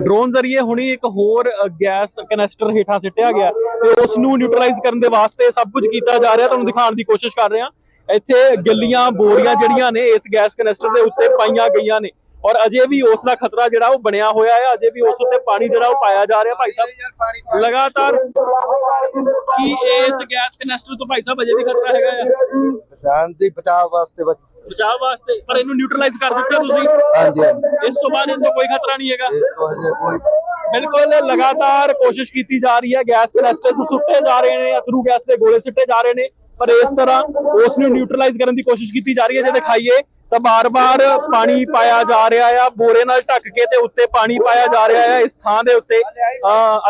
Drone ਜ਼ਰੀਏ ਹੁਣੀ ਇੱਕ ਹੋਰ ਗੈਸ ਕਨੈਸਟਰ ਹੇਠਾਂ ਸਿੱਟਿਆ ਗਿਆ ਤੇ ਉਸ ਨੂੰ ਨਿਊਟਰਲਾਈਜ਼ ਕਰਨ ਦੇ ਵਾਸਤੇ ਸਭ ਕੁਝ ਕੀਤਾ ਜਾ ਰਿਹਾ। ਤੁਹਾਨੂੰ ਦਿਖਾਉਣ ਦੀ ਕੋਸ਼ਿਸ਼ ਕਰ ਰਹੇ ਹਾਂ। ਇੱਥੇ ਗਿੱਲੀਆਂ, ਬੋਰੀਆਂ ਜਿਹੜੀਆਂ ਨੇ ਇਸ ਗੈਸ ਕਨੈਸਟਰ ਦੇ ਉੱਤੇ ਪਾਈਆਂ ਗਈਆਂ ਨੇ। ਔਰ ਅਜੇ ਵੀ ਉਸ ਦਾ ਖਤਰਾ ਜਿਹੜਾ ਉਹ ਬਣਿਆ ਹੋਇਆ ਹੈ। ਅਜੇ ਵੀ ਉਸ ਉੱਤੇ ਪਾਣੀ ਜਿਹੜਾ ਉਹ ਪਾਇਆ ਜਾ ਰਿਹਾ ਭਾਈ ਸਾਹਿਬ। ਲਗਾਤਾਰ ਕੀ ਇਸ ਗੈਸ ਕਨੈਸਟਰ ਤੋਂ ਭਾਈ ਸਾਹਿਬ ਅਜੇ ਵੀ ਖਤਰਾ ਹੈਗਾ ਆ? ਜਾਨ ਦੀ ਬਚਾਅ ਵਾਸਤੇ ਬਚਾਅ ਵਾਸਤੇ ਪਰ ਇਹਨੂੰ ਨਿਊਟਰਲਾਈਜ਼ ਕਰ ਦਿੱਤਾ ਤੁਸੀਂ। ਹਾਂਜੀ ਹਾਂਜੀ। ਇਸ ਤੋਂ ਬਾਅਦ ਇਹਦਾ ਕੋਈ ਖਤਰਾ ਨਹੀਂ ਹੈਗਾ। ਇਸ ਤੋਂ ਹਜੇ ਕੋਈ ਬਿਲਕੁਲ ਲਗਾਤਾਰ ਕੋਸ਼ਿਸ਼ ਕੀਤੀ ਜਾ ਰਹੀ ਹੈ। ਗੈਸ ਕਨੈਸਟਰਸ ਸੁੱਟੇ ਜਾ ਰਹੇ ਨੇ ਅਥਰੂ ਗੈਸ ਦੇ ਗੋਲੇ ਸਿੱਟੇ ਜਾ ਰਹੇ ਨੇ। ਪਰ ਇਸ ਤਰ੍ਹਾਂ ਉਸ ਨੂੰ ਨਿਊਟਰਲਾਈਜ਼ ਕਰਨ ਦੀ ਕੋਸ਼ਿਸ਼ ਕੀਤੀ ਜਾ ਰਹੀ ਹੈ। ਜੇ ਦਿਖਾਈਏ ਤਾਂ ਬਾਰ-ਬਾਰ ਪਾਣੀ ਪਾਇਆ ਜਾ ਰਿਹਾ ਆ। ਬੋਰੇ ਨਾਲ ਢੱਕ ਕੇ ਤੇ ਉੱਤੇ ਪਾਣੀ ਪਾਇਆ ਜਾ ਰਿਹਾ ਹੈ ਇਸ ਥਾਂ ਦੇ ਉੱਤੇ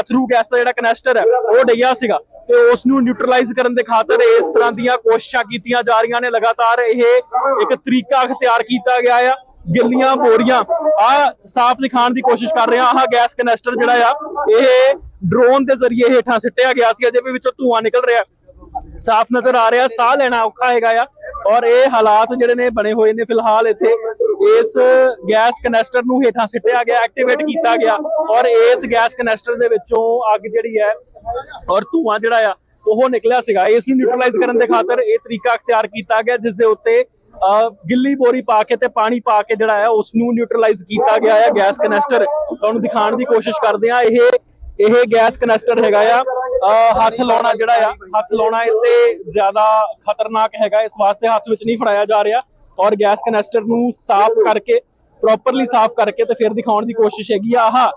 ਅਥਰੂ ਗੈਸ ਦਾ ਜਿਹੜਾ ਕਨੈਸਟਰ ਹੈ ਉਹ ਡਿੱਗਿਆ ਸੀਗਾ। ਤੇ ਉਸ ਨੂੰ ਨਿਊਟਰਲਾਈਜ਼ ਕਰਨ ਦੇ ਖਾਤਰ ਇਸ ਤਰ੍ਹਾਂ ਦੀਆਂ ਕੋਸ਼ਿਸ਼ਾਂ ਕੀਤੀਆਂ ਜਾ ਰਹੀਆਂ ਨੇ। ਲਗਾਤਾਰ ਇਹ ਇੱਕ ਤਰੀਕਾ ਅਖਤਿਆਰ ਕੀਤਾ ਗਿਆ ਆ। ਗਿੱਲੀਆਂ ਬੋਰੀਆਂ, ਆ ਸਾਫ਼ ਦਿਖਾਉਣ ਦੀ ਕੋਸ਼ਿਸ਼ ਕਰ ਰਹੇ ਆ ਆਹ ਗੈਸ ਕਨੈਸਟਰ ਜਿਹੜਾ ਆ, ਇਹ ਡਰੋਨ ਦੇ ਜ਼ਰੀਏ ਹੇਠਾਂ ਸਿੱਟਿਆ ਗਿਆ ਸੀ। ਅਜੇ ਵੀ ਵਿੱਚੋਂ ਧੂਆਂ ਨਿਕਲ ਰਿਹਾ। ਸਾਫ਼ ਨਜ਼ਰ ਆ ਰਿਹਾ, ਸਾਹ ਲੈਣਾ ਔਖਾ ਹੈਗਾ ਆ। ਔਰ ਇਹ ਹਾਲਾਤ ਜਿਹੜੇ ਨੇ ਬਣੇ ਹੋਏ ਨੇ ਫਿਲਹਾਲ ਇੱਥੇ। ਇਸ ਗੈਸ ਕਨੈਸਟਰ ਨੂੰ ਹੇਠਾਂ ਸਿੱਟਿਆ ਗਿਆ ਐਕਟੀਵੇਟ ਕੀਤਾ ਗਿਆ। ਔਰ ਇਸ ਗੈਸ ਕਨੈਸਟਰ ਦੇ ਵਿੱਚੋਂ ਅੱਗ ਜਿਹੜੀ ਹੈ ਔਰ ਧੂਆਂ ਜਿਹੜਾ ਆ, ਉਹ ਨਿਕਲਿਆ ਸੀਗਾ। ਇਸ ਨੂੰ ਨਿਊਟਰਲਾਈਜ਼ ਕਰਨ ਦੇ ਖਾਤਰ ਇਹ ਤਰੀਕਾ ਅਖਤਿਆਰ ਕੀਤਾ ਗਿਆ ਜਿਸ ਦੇ ਉੱਤੇ ਗਿੱਲੀ ਬੋਰੀ ਪਾ ਕੇ ਤੇ ਪਾਣੀ ਪਾ ਕੇ ਜਿਹੜਾ ਹੈ ਉਸ ਨੂੰ ਨਿਊਟਰਲਾਈਜ਼ ਕੀਤਾ ਗਿਆ ਹੈ ਗੈਸ ਕਨੈਸਟਰ ਤੁਹਾਨੂੰ ਦਿਖਾਉਣ ਦੀ ਕੋਸ਼ਿਸ਼ ਕਰਦੇ ਆ। ਇਹ ਇਹ ਗੈਸ ਕਨੈਸਟਰ ਹੈਗਾ ਆ। ਹੱਥ ਲਾਉਣਾ ਜਿਹੜਾ ਆ, ਹੱਥ ਲਾਉਣਾ ਇੱਥੇ ਜ਼ਿਆਦਾ ਖਤਰਨਾਕ ਹੈਗਾ। ਇਸ ਵਾਸਤੇ ਹੱਥ ਵਿੱਚ ਨਹੀਂ ਫੜਾਇਆ ਜਾ ਰਿਹਾ। ਔਰ ਗੈਸ ਕਨੈਸਟਰ ਨੂੰ ਸਾਫ਼ ਕਰਕੇ ਪ੍ਰੋਪਰਲੀ ਸਾਫ਼ ਕਰਕੇ ਤੇ ਫਿਰ ਦਿਖਾਉਣ ਦੀ ਕੋਸ਼ਿਸ਼ ਹੈਗੀ ਆ। ਆਹ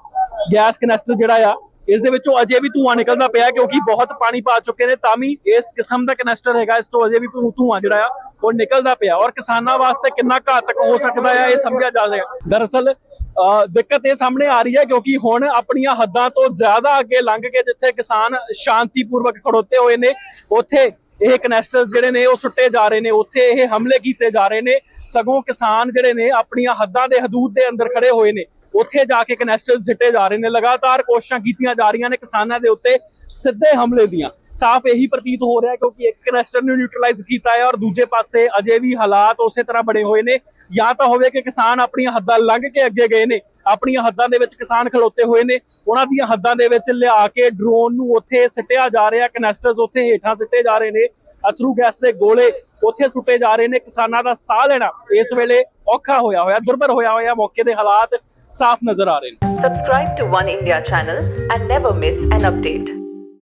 ਗੈਸ ਕਨੈਸਟਰ ਜਿਹੜਾ ਆ ਇਸ ਦੇ ਵਿੱਚੋਂ ਅਜੇ ਵੀ ਧੂਆਂ ਨਿਕਲਦਾ ਪਿਆ ਕਿਉਂਕਿ ਬਹੁਤ ਪਾਣੀ ਪਾ ਚੁੱਕੇ ਨੇ, ਤਾਂ ਵੀ ਇਸ ਕਿਸਮ ਦਾ ਕਨੈਸਟਰ ਹੈਗਾ, ਇਸ ਤੋਂ ਅਜੇ ਵੀ ਧੂ- ਜਿਹੜਾ ਆ, ਉਹ ਨਿਕਲਦਾ ਪਿਆ। ਔਰ ਕਿਸਾਨਾਂ ਵਾਸਤੇ ਕਿੰਨਾ ਘਾਤਕ ਹੋ ਸਕਦਾ ਆ ਇਹ ਸਮਝਿਆ ਜਾ ਰਿਹਾ ਦਰਅਸਲ ਦਿੱਕਤ ਇਹ ਸਾਹਮਣੇ ਆ ਰਹੀ ਹੈ ਕਿਉਂਕਿ ਹੁਣ ਆਪਣੀਆਂ ਹੱਦਾਂ ਤੋਂ ਜ਼ਿਆਦਾ ਅੱਗੇ ਲੰਘ ਕੇ ਜਿੱਥੇ ਕਿਸਾਨ ਸ਼ਾਂਤੀਪੂਰਵਕ ਖੜੋਤੇ ਹੋਏ ਨੇ, ਉੱਥੇ ਇਹ ਕਨੈਸਟਰਸ ਜਿਹੜੇ ਨੇ, ਉਹ ਸੁੱਟੇ ਜਾ ਰਹੇ ਨੇ, ਉੱਥੇ ਇਹ ਹਮਲੇ ਕੀਤੇ ਜਾ ਰਹੇ ਨੇ। ਸਗੋਂ ਕਿਸਾਨ ਜਿਹੜੇ ਨੇ, ਆਪਣੀਆਂ ਹੱਦਾਂ ਦੇ ਹਦੂਦ ਦੇ ਅੰਦਰ ਖੜੇ ਹੋਏ ਨੇ। ਉੱਥੇ ਜਾ ਕੇ ਕਨੈਸਟਰ ਸਿੱਟੇ ਜਾ ਰਹੇ ਨੇ, ਲਗਾਤਾਰ ਕੋਸ਼ਿਸ਼ਾਂ ਕੀਤੀਆਂ ਜਾ ਰਹੀਆਂ ਨੇ ਕਿਸਾਨਾਂ ਦੇ ਉੱਤੇ ਸਿੱਧੇ ਹਮਲੇ ਦੀਆਂ। ਸਾਫ਼ ਇਹੀ ਪ੍ਰਤੀਤ ਹੋ ਰਿਹਾ ਕਿਉਂਕਿ ਇੱਕ ਕਨੈਸਟਰ ਨੂੰ ਨਿਊਟਰਲਾਈਜ਼ ਕੀਤਾ ਹੈ ਔਰ ਦੂਜੇ ਪਾਸੇ ਅਜੇ ਵੀ ਹਾਲਾਤ ਉਸੇ ਤਰ੍ਹਾਂ ਬਣੇ ਹੋਏ ਨੇ। ਜਾਂ ਤਾਂ ਹੋਵੇ ਕਿ ਕਿਸਾਨ ਆਪਣੀਆਂ ਹੱਦਾਂ ਲੰਘ ਕੇ ਅੱਗੇ ਗਏ ਨੇ, ਆਪਣੀਆਂ ਹੱਦਾਂ ਦੇ ਵਿੱਚ ਕਿਸਾਨ ਖਲੋਤੇ ਹੋਏ ਨੇ, ਉਹਨਾਂ ਦੀਆਂ ਹੱਦਾਂ ਦੇ ਵਿੱਚ ਲਿਆ ਕੇ ਡਰੋਨ ਨੂੰ ਉੱਥੇ ਸਿੱਟਿਆ ਜਾ ਰਿਹਾ ਕਨੈਸਟਰਸ ਉੱਥੇ ਹੇਠਾਂ ਸਿੱਟੇ ਜਾ ਰਹੇ ਨੇ। ਅਥਰੂ ਗੈਸ ਦੇ ਗੋਲੇ ਉੱਥੇ ਸੁੱਟੇ ਜਾ ਰਹੇ ਨੇ, ਕਿਸਾਨਾਂ ਦਾ ਸਾਹ ਲੈਣਾ ਇਸ ਵੇਲੇ ਔਖਾ ਹੋਇਆ ਹੋਇਆ ਦੁਰਭਰ ਹੋਇਆ ਹੋਇਆ ਮੌਕੇ ਦੇ ਹਾਲਾਤ ਸਾਫ਼ ਨਜ਼ਰ ਆ ਰਹੇ ਨੇ subscribe to One India channel and never miss an update